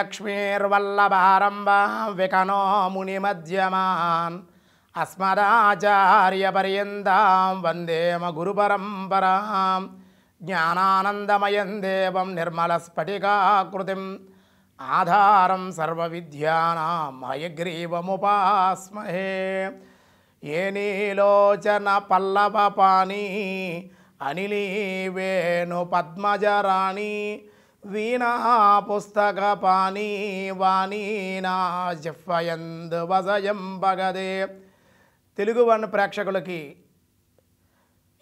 లక్ష్మీర్వల్లభారంభాం వికనో మునిమధ్యమాన్ అస్మదాచార్యపర్యంతాం వందేమ గురుపరంపరాం జ్ఞానానందమయం దేవం నిర్మలస్ఫటికాకృతిం ఆధారం సర్వవిద్యానాం హయగ్రీవముపాస్మహే ఏ నీలోచన పల్లవపాణి అనిలీ వేణు పద్మజరాణి వీణా పుస్తకపాణి వాణీనా జిహ్వయందు వజయం పగదే. తెలుగు వన్ ప్రేక్షకులకి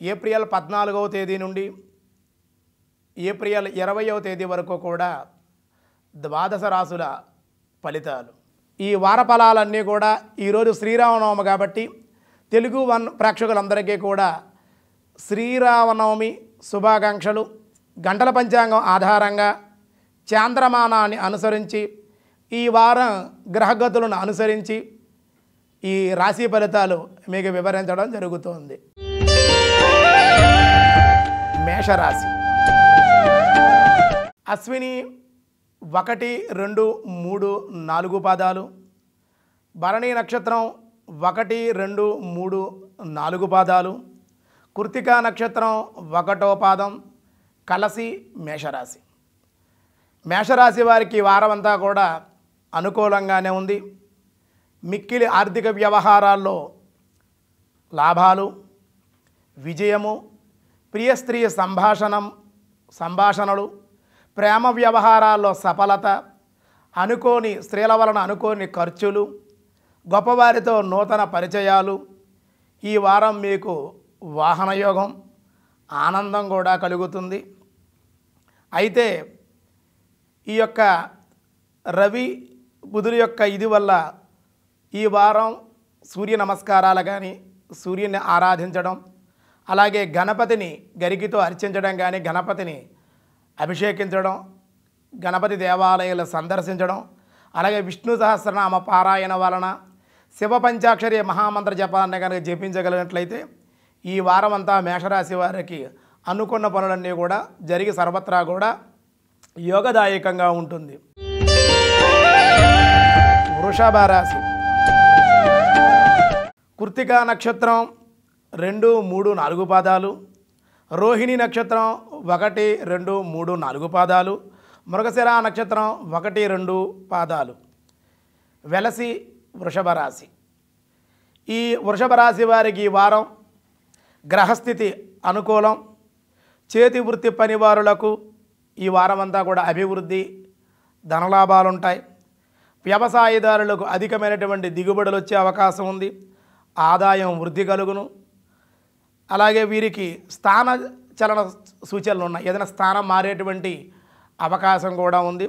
ఏప్రిల్ పద్నాలుగవ తేదీ నుండి ఏప్రిల్ ఇరవయవ తేదీ వరకు కూడా ద్వాదశ రాసుల ఫలితాలు. ఈ వార ఫలాలన్నీ కూడా ఈరోజు శ్రీరామనవమి కాబట్టి తెలుగు వన్ ప్రేక్షకులందరికీ కూడా శ్రీరామనవమి శుభాకాంక్షలు. గంటల పంచాంగం ఆధారంగా చాంద్రమానాన్ని అనుసరించి ఈ వారం గ్రహగతులను అనుసరించి ఈ రాశి ఫలితాలు మీకు వివరించడం జరుగుతోంది. మేషరాశి. అశ్విని ఒకటి రెండు మూడు నాలుగు పాదాలు. భరణి నక్షత్రం ఒకటి రెండు మూడు నాలుగు పాదాలు. కృతికా నక్షత్రం ఒకటో పాదం. కలసి మేషరాశి. మేషరాశి వారికి వారమంతా కూడా అనుకూలంగానే ఉంది. మిక్కిలి ఆర్థిక వ్యవహారాల్లో లాభాలు విజయము ప్రియ స్త్రీ సంభాషణం సంభాషణలు ప్రేమ వ్యవహారాల్లో సఫలత అనుకోని స్త్రీల వలన అనుకోని ఖర్చులు గొప్పవారితో నూతన పరిచయాలు ఈ వారం మీకు వాహనయోగం ఆనందం కూడా కలుగుతుంది. అయితే ఈ యొక్క రవి బుధుల యొక్క ఇది వల్ల ఈ వారం సూర్య నమస్కారాలు కానీ సూర్యుని ఆరాధించడం అలాగే గణపతిని గరికితో అర్చించడం కానీ గణపతిని అభిషేకించడం గణపతి దేవాలయాలు సందర్శించడం అలాగే విష్ణు సహస్రనామ పారాయణ వలన శివ పంచాక్షరి మహామంత్ర జపాన్ని కనుక జపించగలిగినట్లయితే ఈ వారం అంతా మేషరాశి వారికి అనుకున్న పనులన్నీ కూడా జరిగి సర్వత్రా కూడా యోగదాయకంగా ఉంటుంది. వృషభ రాశి. కృతికా నక్షత్రం రెండు మూడు నాలుగు పాదాలు. రోహిణి నక్షత్రం ఒకటి రెండు మూడు నాలుగు పాదాలు. మృగశిర నక్షత్రం ఒకటి రెండు పాదాలు. వెలసి వృషభ రాశి. ఈ వృషభ రాశి వారికి ఈ వారం గ్రహస్థితి అనుకూలం. చేతి వృత్తి పనివారులకు ఈ వారమంతా కూడా అభివృద్ధి ధనలాభాలు ఉంటాయి వ్యవసాయదారులకు అధికమైనటువంటి దిగుబడులు వచ్చే అవకాశం ఉంది. ఆదాయం వృద్ధి కలుగును. అలాగే వీరికి స్థాన చలన సూచనలు ఉన్నాయి ఏదైనా స్థానం మారేటువంటి అవకాశం కూడా ఉంది.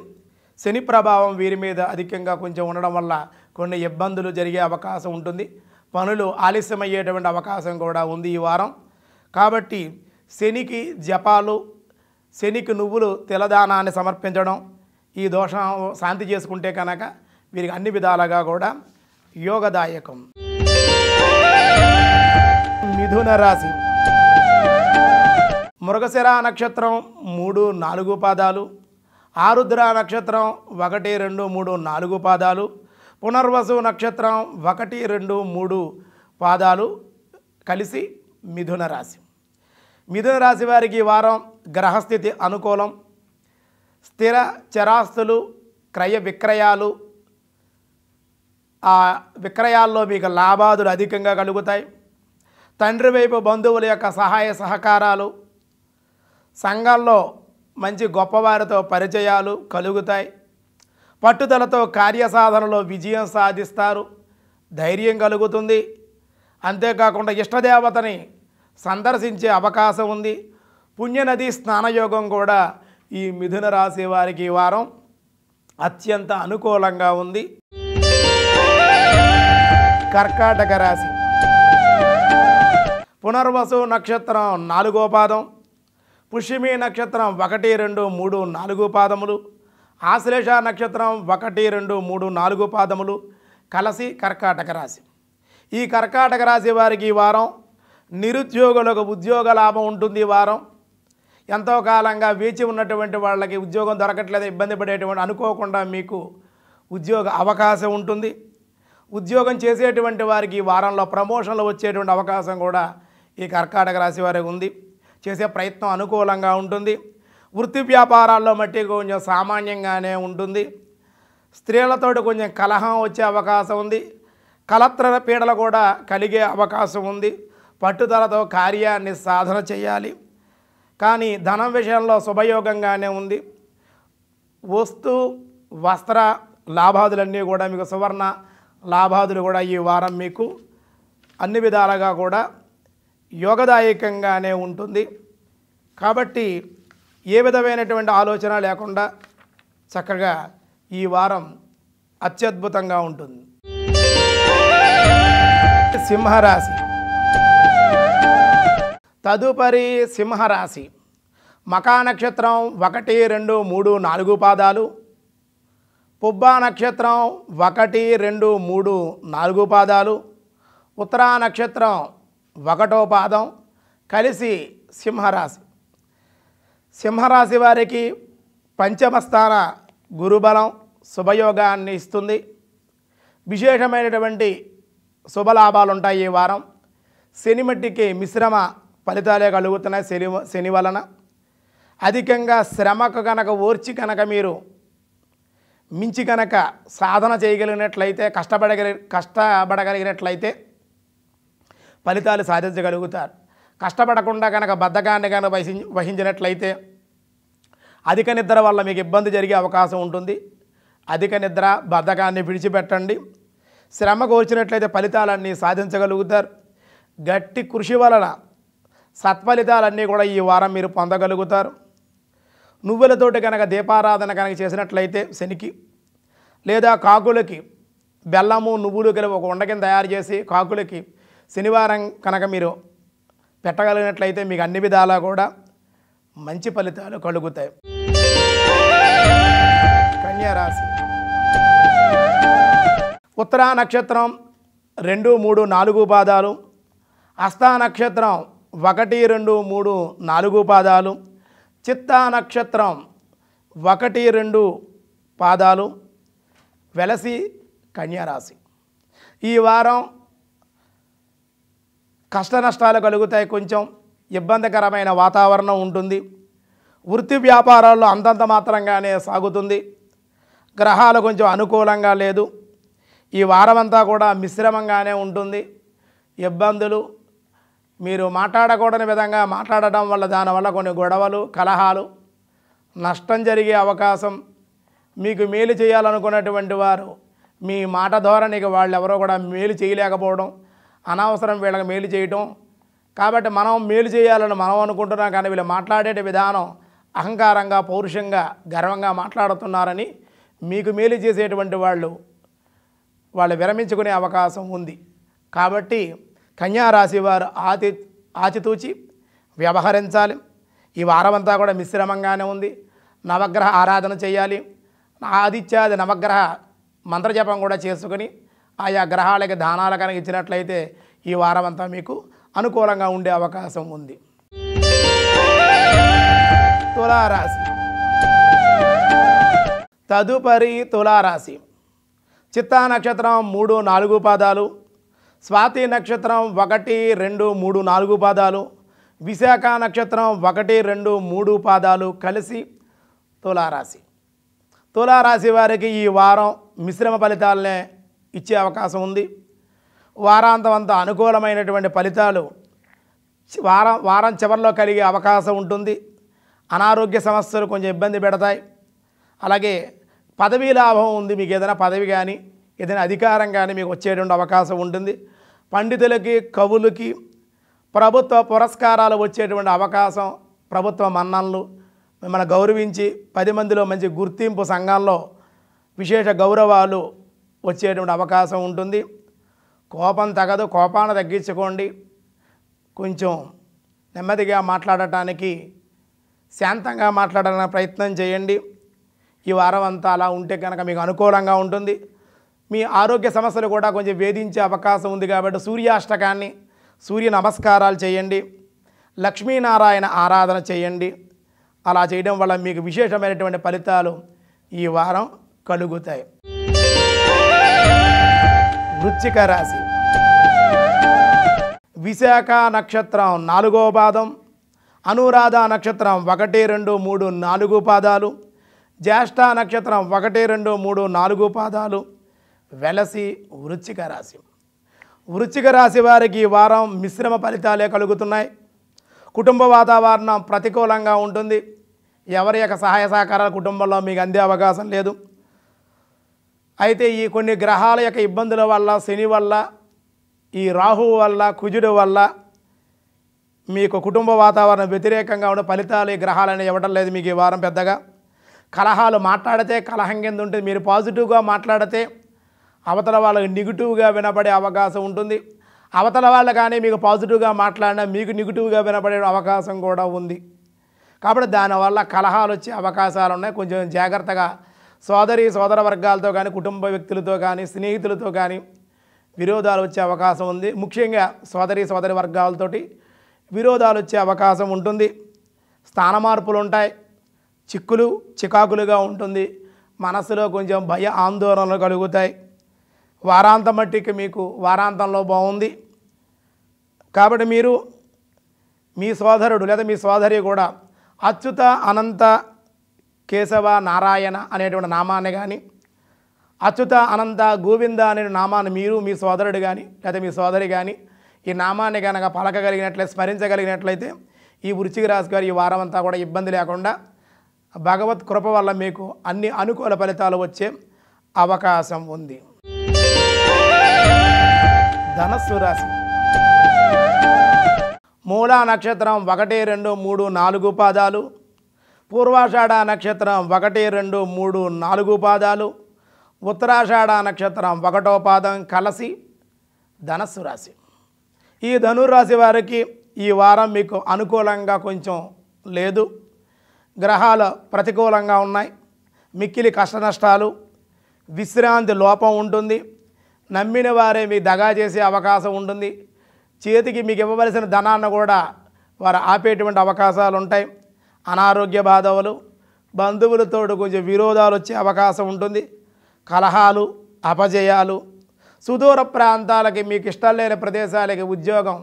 శని ప్రభావం వీరి మీద అధికంగా కొంచెం ఉండడం వల్ల కొన్ని ఇబ్బందులు జరిగే అవకాశం ఉంటుంది. పనులు ఆలస్యమయ్యేటువంటి అవకాశం కూడా ఉంది ఈ వారం. కాబట్టి శనికి జపాలు శనికి నువ్వులు తెలదానాన్ని సమర్పించడం ఈ దోషం శాంతి చేసుకుంటే కనుక వీరికి అన్ని విధాలుగా కూడా యోగదాయకం. మిథున రాశి. మృగశిర నక్షత్రం మూడు నాలుగు పాదాలు. ఆరుద్ర నక్షత్రం ఒకటి రెండు మూడు నాలుగు పాదాలు. పునర్వసు నక్షత్రం ఒకటి రెండు మూడు పాదాలు కలిసి మిథున రాశి. మిథున రాశి వారికి ఈ వారం గ్రహస్థితి అనుకూలం. స్థిర చరాస్తులు క్రయ విక్రయాలు ఆ విక్రయాల్లో మీకు లాభాదులు అధికంగా కలుగుతాయి. తండ్రి వైపు బంధువుల యొక్క సహాయ సహకారాలు సంఘంలో మంచి గొప్పవారితో పరిచయాలు కలుగుతాయి. పట్టుదలతో కార్యసాధనలో విజయం సాధిస్తారు. ధైర్యం కలుగుతుంది. అంతేకాకుండా ఇష్టదేవతని సందర్శించే అవకాశం ఉంది. పుణ్యనది స్నానయోగం కూడా ఈ మిథున రాశి వారికి ఈ వారం అత్యంత అనుకూలంగా ఉంది. కర్కాటక రాశి. పునర్వసు నక్షత్రం నాలుగో పాదం. పుష్యమి నక్షత్రం ఒకటి రెండు మూడు నాలుగు పాదములు. ఆశ్లేష నక్షత్రం ఒకటి రెండు మూడు నాలుగు పాదములు. కలసి కర్కాటక రాశి. ఈ కర్కాటక రాశి వారికి ఈ వారం నిరుద్యోగులకు ఉద్యోగ లాభం ఉంటుంది ఈ వారం. ఎంతో కాలంగా వేచి ఉన్నటువంటి వాళ్ళకి ఉద్యోగం దొరకట్లేదు ఇబ్బంది పడేటువంటి అనుకోకుండా మీకు ఉద్యోగ అవకాశం ఉంటుంది. ఉద్యోగం చేసేటువంటి వారికి ఈ వారంలో ప్రమోషన్లు వచ్చేటువంటి అవకాశం కూడా ఈ కర్కాటక రాశి వారికి ఉంది. చేసే ప్రయత్నం అనుకూలంగా ఉంటుంది. వృత్తి వ్యాపారాల్లో మట్టి కొంచెం సామాన్యంగానే ఉంటుంది. స్త్రీలతోటి కొంచెం కలహం వచ్చే అవకాశం ఉంది. కలత్ర పీడలు కూడా కలిగే అవకాశం ఉంది. పట్టుదలతో కార్యాన్ని సాధన చేయాలి. కానీ ధనం విషయంలో శుభయోగంగానే ఉంది. వస్తు వస్త్ర లాభాదులన్నీ కూడా మీకు సువర్ణ లాభాదులు కూడా ఈ వారం మీకు అన్ని విధాలుగా కూడా యోగదాయకంగానే ఉంటుంది. కాబట్టి ఏ విధమైనటువంటి ఆలోచన లేకుండా చక్కగా ఈ వారం అత్యద్భుతంగా ఉంటుంది. సింహరాశి. తదుపరి సింహరాశి. మకా నక్షత్రం ఒకటి రెండు మూడు నాలుగు పాదాలు. పుబ్బా నక్షత్రం ఒకటి రెండు మూడు నాలుగు పాదాలు. ఉత్తరా నక్షత్రం ఒకటో పాదం. కలిసి సింహరాశి. సింహరాశి వారికి పంచమ స్థాన గురుబలం శుభయోగాన్ని ఇస్తుంది. విశేషమైనటువంటి శుభలాభాలు ఉంటాయి ఈ వారం. సినిమటికి మిశ్రమ ఫలితాలే కలుగుతున్నాయి శని శని వలన. అధికంగా శ్రమకు కనుక ఓర్చి కనుక మీరు మించి కనుక సాధన చేయగలిగినట్లయితే కష్టపడగలి కష్టపడగలిగినట్లయితే ఫలితాలు సాధించగలుగుతారు. కష్టపడకుండా కనుక బద్ధకాన్ని కనుక వహి వహించినట్లయితే అధిక నిద్ర వల్ల మీకు ఇబ్బంది జరిగే అవకాశం ఉంటుంది. అధిక నిద్ర బద్ధకాన్ని విడిచిపెట్టండి. శ్రమ కోర్చినట్లయితే ఫలితాలన్నీ సాధించగలుగుతారు. గట్టి కృషి వలన సత్ఫలితాలన్నీ కూడా ఈ వారం మీరు పొందగలుగుతారు. నువ్వులతోటి కనుక దీపారాధన కనుక చేసినట్లయితే శనికి లేదా కాకులకి బెల్లము నువ్వులు కలిపి ఒక ఉండకిని తయారు చేసి కాకులకి శనివారం కనుక మీరు పెట్టగలిగినట్లయితే మీకు అన్ని విధాలా కూడా మంచి ఫలితాలు కలుగుతాయి. కన్యారాశి ఉత్తరా నక్షత్రం రెండు మూడు నాలుగు పాదాలు. హస్తా నక్షత్రం ఒకటి రెండు మూడు నాలుగు పాదాలు. చిత్తా నక్షత్రం ఒకటి రెండు పాదాలు. వెలసి కన్యారాశి ఈ వారం కష్ట నష్టాలు కలుగుతాయి కొంచెం. ఇబ్బందికరమైన వాతావరణం ఉంటుంది. వృత్తి వ్యాపారాల్లో అంతంత మాత్రంగానే సాగుతుంది. గ్రహాలు కొంచెం అనుకూలంగా లేదు. ఈ వారమంతా కూడా మిశ్రమంగానే ఉంటుంది. ఇబ్బందులు మీరు మాట్లాడకూడని విధంగా మాట్లాడటం వల్ల దానివల్ల కొన్ని గొడవలు కలహాలు నష్టం జరిగే అవకాశం మీకు మేలు చేయాలనుకున్నటువంటి వారు మీ మాట ధోరణికి వాళ్ళు ఎవరో కూడా మేలు చేయలేకపోవడం అనవసరం వీళ్ళకి మేలు చేయటం. కాబట్టి మనం మేలు చేయాలని మనం అనుకుంటున్నాం కానీ వీళ్ళు మాట్లాడేటి విధానం అహంకారంగా పౌరుషంగా గర్వంగా మాట్లాడుతున్నారని మీకు మేలు చేసేటువంటి వాళ్ళు వాళ్ళు విరమించుకునే అవకాశం ఉంది. కాబట్టి కన్యారాశి వారు ఆతి ఆచితూచి వ్యవహరించాలి. ఈ వారమంతా కూడా మిశ్రమంగానే ఉంది. నవగ్రహ ఆరాధన చేయాలి. ఆదిత్యాది నవగ్రహ మంత్రజపం కూడా చేసుకుని ఆయా గ్రహాలకి దానాలు కనుక ఇచ్చినట్లయితే ఈ వారమంతా మీకు అనుకూలంగా ఉండే అవకాశం ఉంది. తులారాశి. తదుపరి తులారాశి. చిత్తా నక్షత్రం మూడు నాలుగు పాదాలు. స్వాతి నక్షత్రం ఒకటి రెండు మూడు నాలుగు పాదాలు. విశాఖ నక్షత్రం ఒకటి రెండు మూడు పాదాలు కలిసి తులారాశి. తులారాశి వారికి ఈ వారం మిశ్రమ ఫలితాలనే ఇచ్చే అవకాశం ఉంది. వారాంతం అంత అనుకూలమైనటువంటి ఫలితాలు వారం వారం చివరిలో కలిగే అవకాశం ఉంటుంది. అనారోగ్య సమస్యలు కొంచెం ఇబ్బంది పెడతాయి. అలాగే పదవీ లాభం ఉంది మీకు ఏదైనా పదవి కానీ ఏదైనా అధికారం కానీ మీకు వచ్చేటువంటి అవకాశం ఉంటుంది. పండితులకి కవులకి ప్రభుత్వ పురస్కారాలు వచ్చేటువంటి అవకాశం ప్రభుత్వ మన్ననలు మిమ్మల్ని గౌరవించి పది మందిలో మంచి గుర్తింపు సంఘంలో విశేష గౌరవాలు వచ్చేటువంటి అవకాశం ఉంటుంది. కోపం తగదు కోపాన్ని తగ్గించుకోండి. కొంచెం నెమ్మదిగా మాట్లాడటానికి శాంతంగా మాట్లాడడానికి ప్రయత్నం చేయండి. ఈ వారం అంతా అలా ఉంటే కనుక మీకు అనుకూలంగా ఉంటుంది. మీ ఆరోగ్య సమస్యలు కూడా కొంచెం వేధించే అవకాశం ఉంది కాబట్టి సూర్యాష్టకాన్ని సూర్య నమస్కారాలు చేయండి. లక్ష్మీనారాయణ ఆరాధన చేయండి. అలా చేయడం వల్ల మీకు విశేషమైనటువంటి ఫలితాలు ఈ వారం కలుగుతాయి. వృశ్చిక రాశి. విశాఖ నక్షత్రం నాలుగో పాదం అనురాధ నక్షత్రం ఒకటి రెండు మూడు నాలుగు పాదాలు జ్యేష్ఠ నక్షత్రం ఒకటి రెండు మూడు నాలుగు పాదాలు వెలసి వృచ్చిక రాశి. వృచ్చిక రాశి వారికి ఈ వారం మిశ్రమ ఫలితాలే కలుగుతున్నాయి. కుటుంబ వాతావరణం ప్రతికూలంగా ఉంటుంది. ఎవరి యొక్క సహాయ సహకారాలు కుటుంబంలో మీకు అందే అవకాశం లేదు. అయితే ఈ కొన్ని గ్రహాల యొక్క ఇబ్బందుల వల్ల శని వల్ల ఈ రాహువు వల్ల కుజుడు వల్ల మీకు కుటుంబ వాతావరణం వ్యతిరేకంగా ఉన్న ఫలితాలు ఈ గ్రహాలని ఇవ్వడం లేదు మీకు ఈ వారం పెద్దగా. కలహాలు మాట్లాడితే కలహం కింద ఉంటుంది. మీరు పాజిటివ్గా మాట్లాడితే అవతల వాళ్ళకి నెగిటివ్గా వినపడే అవకాశం ఉంటుంది. అవతల వాళ్ళు కానీ మీకు పాజిటివ్గా మాట్లాడినా మీకు నెగిటివ్గా వినపడే అవకాశం కూడా ఉంది. కాబట్టి దానివల్ల కలహాలు వచ్చే అవకాశాలు ఉన్నాయి. కొంచెం జాగ్రత్తగా సోదరి సోదర వర్గాలతో కానీ కుటుంబ వ్యక్తులతో కానీ స్నేహితులతో కానీ విరోధాలు వచ్చే అవకాశం ఉంది. ముఖ్యంగా సోదరి సోదరి వర్గాలతోటి విరోధాలు వచ్చే అవకాశం ఉంటుంది. స్థాన మార్పులు ఉంటాయి. చిక్కులు చికాకులుగా ఉంటుంది. మనసులో కొంచెం భయ ఆందోళనలు కలుగుతాయి. వారాంతం మట్టికి మీకు వారాంతంలో బాగుంది. కాబట్టి మీరు మీ సోదరుడు లేదా మీ సోదరి కూడా అచ్యుత అనంత కేశవ నారాయణ అనేటువంటి నామాన్ని కానీ అచ్యుత అనంత గోవింద అనే నామాన్ని మీరు మీ సోదరుడు కానీ లేదా మీ సోదరి కానీ ఈ నామాన్ని కనుక పలకగలిగినట్లయితే స్మరించగలిగినట్లయితే ఈ వృచ్చిక రాశి గారు ఈ వారం అంతా కూడా ఇబ్బంది లేకుండా భగవత్ కృప వల్ల మీకు అన్ని అనుకూల ఫలితాలు వచ్చే అవకాశం ఉంది. ధనస్సు రాశి. మూలా నక్షత్రం ఒకటి రెండు మూడు నాలుగు పాదాలు. పూర్వాషాఢ నక్షత్రం ఒకటి రెండు మూడు నాలుగు పాదాలు. ఉత్తరాషాఢ నక్షత్రం ఒకటో పాదం కలసి ధనస్సు రాశి. ఈ ధనురాశి వారికి ఈ వారం మీకు అనుకూలంగా కొంచెం లేదు. గ్రహాలు ప్రతికూలంగా ఉన్నాయి. మిక్కిలి కష్ట నష్టాలు విశ్రాంతి లోపం ఉంటుంది. నమ్మిన వారే మీకు దగా చేసే అవకాశం ఉంటుంది. చేతికి మీకు ఇవ్వవలసిన ధనాన్ని కూడా వారు ఆపేటువంటి అవకాశాలు ఉంటాయి. అనారోగ్య బాధవులు బంధువులతో కొంచెం విరోధాలు వచ్చే అవకాశం ఉంటుంది. కలహాలు అపజయాలు సుదూర ప్రాంతాలకి మీకు ఇష్టం లేని ప్రదేశాలకి ఉద్యోగం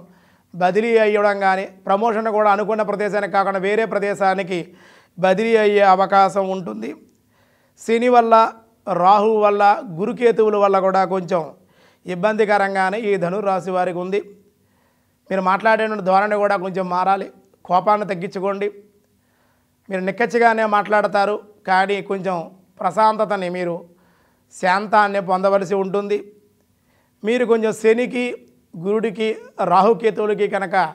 బదిలీ అయ్యడం కానీ ప్రమోషన్ కూడా అనుకున్న ప్రదేశానికి కాకుండా వేరే ప్రదేశానికి బదిలీ అయ్యే అవకాశం ఉంటుంది. శని వల్ల రాహు వల్ల గురుకేతువుల వల్ల కూడా కొంచెం ఇబ్బందికరంగానే ఈ ధనురాశి వారికి ఉంది. మీరు మాట్లాడే ధోరణి కూడా కొంచెం మారాలి. కోపాన్ని తగ్గించుకోండి. మీరు నిక్కచ్చిగానే మాట్లాడతారు కానీ కొంచెం ప్రశాంతతని మీరు శాంతాన్ని పొందవలసి ఉంటుంది. మీరు కొంచెం శనికి గురుడికి రాహుకేతువులకి కనుక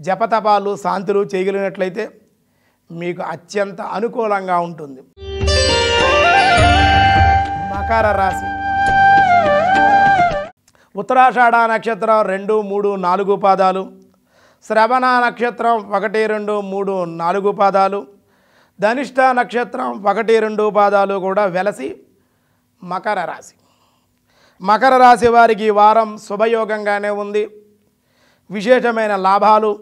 జపతపాలు శాంతులు చేయగలిగినట్లయితే మీకు అత్యంత అనుకూలంగా ఉంటుంది. మకర రాశి. ఉత్తరాషాఢ నక్షత్రం రెండు మూడు నాలుగు పాదాలు. శ్రవణ నక్షత్రం ఒకటి రెండు మూడు నాలుగు పాదాలు. ధనిష్ట నక్షత్రం ఒకటి రెండు పాదాలు కూడా వెలసి మకర రాశి. మకర రాశి వారికి ఈ వారం శుభయోగంగానే ఉంది. విశేషమైన లాభాలు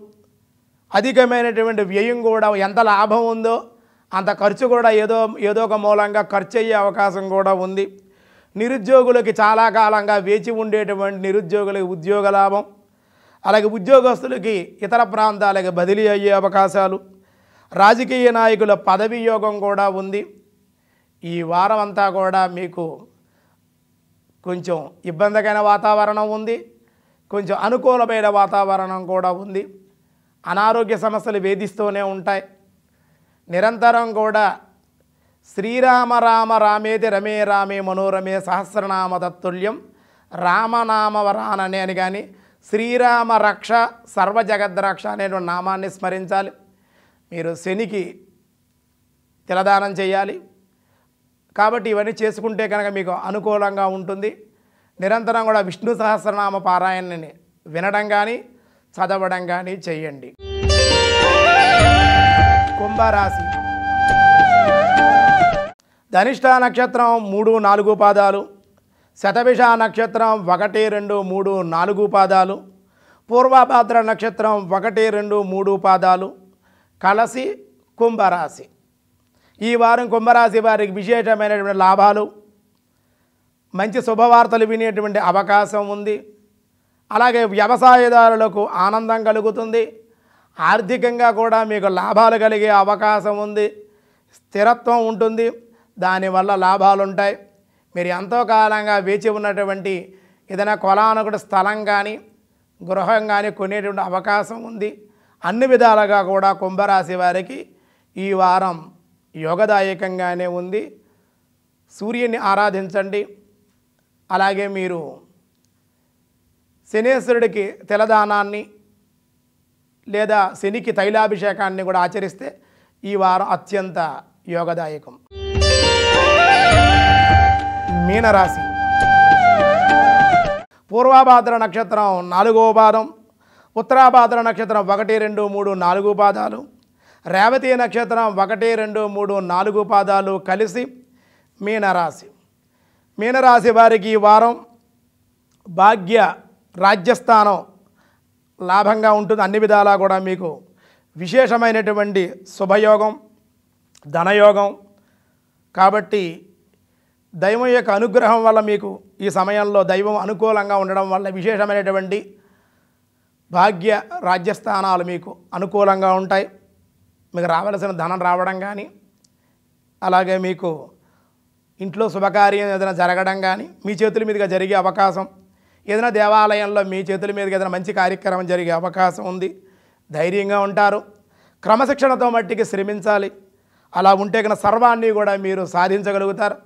అధికమైనటువంటి వ్యయం కూడా ఎంత లాభం ఉందో అంత ఖర్చు కూడా ఏదో ఏదో ఒక మూలంగా ఖర్చు అయ్యే అవకాశం కూడా ఉంది. నిరుద్యోగులకి చాలా కాలంగా వేచి ఉండేటువంటి నిరుద్యోగులకి ఉద్యోగ లాభం. అలాగే ఉద్యోగస్తులకి ఇతర ప్రాంతాలకి బదిలీ అయ్యే అవకాశాలు. రాజకీయ నాయకుల పదవి యోగం కూడా ఉంది. ఈ వారం అంతా కూడా మీకు కొంచెం ఇబ్బందికైన వాతావరణం ఉంది. కొంచెం అనుకూలమైన వాతావరణం కూడా ఉంది. అనారోగ్య సమస్యలు వేధిస్తూనే ఉంటాయి. నిరంతరం కూడా శ్రీరామ రామ రామేది రమే రామే మనోరమే సహస్రనామ తత్తుల్యం రామనామ వరాననే అని కానీ శ్రీరామ రక్ష సర్వజగద్రక్ష అనేటువంటి నామాన్ని స్మరించాలి. మీరు శనికి తిలదానం చేయాలి. కాబట్టి ఇవన్నీ చేసుకుంటే కనుక మీకు అనుకూలంగా ఉంటుంది. నిరంతరం కూడా విష్ణు సహస్రనామ పారాయణని వినడం కానీ చదవడం కానీ చేయండి. కుంభరాశి ధనిష్ట నక్షత్రం మూడు నాలుగు పాదాలు. శతభిష నక్షత్రం ఒకటి రెండు మూడు నాలుగు పాదాలు. పూర్వభాద్ర నక్షత్రం ఒకటి రెండు మూడు పాదాలు. కలసి కుంభరాశి ఈ వారం కుంభరాశి వారికి విశేషమైనటువంటి లాభాలు. మంచి శుభవార్తలు వినేటువంటి అవకాశం ఉంది. అలాగే వ్యవసాయదారులకు ఆనందం కలుగుతుంది. ఆర్థికంగా కూడా మీకు లాభాలు కలిగే అవకాశం ఉంది. స్థిరత్వం ఉంటుంది. దానివల్ల లాభాలు ఉంటాయి. మీరు ఎంతో కాలంగా వేచి ఉన్నటువంటి ఏదైనా కొలానుకుడు స్థలం కానీ గృహం కానీ కొనేటువంటి అవకాశం ఉంది. అన్ని విధాలుగా కూడా కుంభరాశి వారికి ఈ వారం యోగదాయకంగానే ఉంది. సూర్యుని ఆరాధించండి. అలాగే మీరు శనేశ్వరుడికి తెలదానాన్ని లేదా శనికి తైలాభిషేకాన్ని కూడా ఆచరిస్తే ఈ వారం అత్యంత యోగదాయకం. మీనరాశి. పూర్వాభాద్ర నక్షత్రం నాలుగో పాదం ఉత్తరాభాద్ర నక్షత్రం ఒకటి రెండు మూడు నాలుగు పాదాలు రేవతి నక్షత్రం ఒకటి రెండు మూడు నాలుగు పాదాలు కలిసి మీనరాశి. మీనరాశి వారికి ఈ వారం భాగ్య రాజ్యస్థానం లాభంగా ఉంటుంది. అన్ని విధాలా కూడా మీకు విశేషమైనటువంటి శుభయోగం ధనయోగం. కాబట్టి దైవం యొక్క అనుగ్రహం వల్ల మీకు ఈ సమయంలో దైవం అనుకూలంగా ఉండడం వల్ల విశేషమైనటువంటి భాగ్య రాజ్యస్థానాలు మీకు అనుకూలంగా ఉంటాయి. మీకు రావలసిన ధనం రావడం కానీ అలాగే మీకు ఇంట్లో శుభకార్యం ఏదైనా జరగడం కానీ మీ చేతుల మీదుగా జరిగే అవకాశం ఏదైనా దేవాలయంలో మీ చేతుల మీదకి ఏదైనా మంచి కార్యక్రమం జరిగే అవకాశం ఉంది ధైర్యంగా ఉంటారు. క్రమశిక్షణతో మట్టికి శ్రమించాలి. అలా ఉంటే కనుక సర్వాన్ని కూడా మీరు సాధించగలుగుతారు.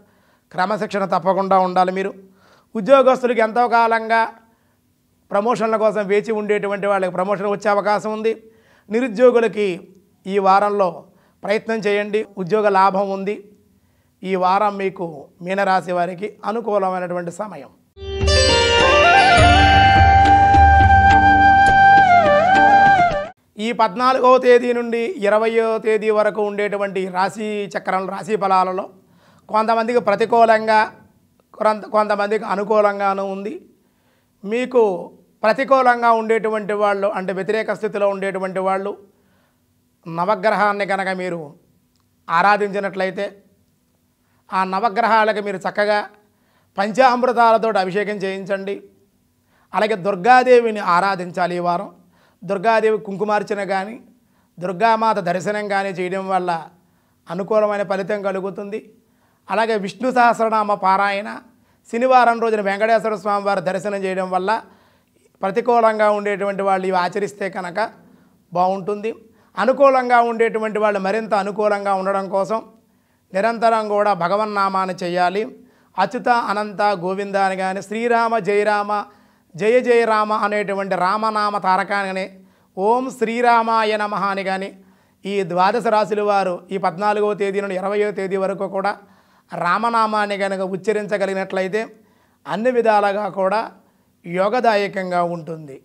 క్రమశిక్షణ తప్పకుండా ఉండాలి మీరు. ఉద్యోగస్తులకి ఎంతో కాలంగా ప్రమోషన్ల కోసం వేచి ఉండేటువంటి వాళ్ళకి ప్రమోషన్ వచ్చే అవకాశం ఉంది. నిరుద్యోగులకి ఈ వారంలో ప్రయత్నం చేయండి. ఉద్యోగ లాభం ఉంది. ఈ వారం మీకు మీనరాశి వారికి అనుకూలమైనటువంటి సమయం. ఈ పద్నాలుగవ తేదీ నుండి ఇరవయో తేదీ వరకు ఉండేటువంటి రాశి చక్రం రాశి ఫలాలలో కొంతమందికి ప్రతికూలంగా కొంత కొంతమందికి అనుకూలంగానూ ఉంది. మీకు ప్రతికూలంగా ఉండేటువంటి వాళ్ళు అంటే వ్యతిరేక స్థితిలో ఉండేటువంటి వాళ్ళు నవగ్రహాన్ని కనుక మీరు ఆరాధించినట్లయితే ఆ నవగ్రహాలకు మీరు చక్కగా పంచామృతాలతో అభిషేకం చేయించండి. అలాగే దుర్గాదేవిని ఆరాధించాలి ఈ వారం. దుర్గాదేవి కుంకుమార్చన కానీ దుర్గామాత దర్శనం కానీ చేయడం వల్ల అనుకూలమైన ఫలితం కలుగుతుంది. అలాగే విష్ణు సహస్రనామ పారాయణ శనివారం రోజున వెంకటేశ్వర స్వామి వారి దర్శనం చేయడం వల్ల ప్రతికూలంగా ఉండేటువంటి వాళ్ళు ఇవి ఆచరిస్తే కనుక బాగుంటుంది. అనుకూలంగా ఉండేటువంటి వాళ్ళు మరింత అనుకూలంగా ఉండడం కోసం నిరంతరం కూడా భగవన్నామాన్ని చేయాలి. అచ్యుత అనంత గోవిందాన్ని కానీ శ్రీరామ జయరామ జయ జయ రామ అనేటువంటి రామనామ తారకాన్ని ఓం శ్రీరామాయ నమ అని కానీ ఈ ద్వాదశ రాశుల వారు ఈ పద్నాలుగవ తేదీ నుండి ఇరవయో తేదీ వరకు కూడా రామనామాన్ని కనుక ఉచ్చరించగలిగినట్లయితే అన్ని విధాలుగా కూడా యోగదాయకంగా ఉంటుంది.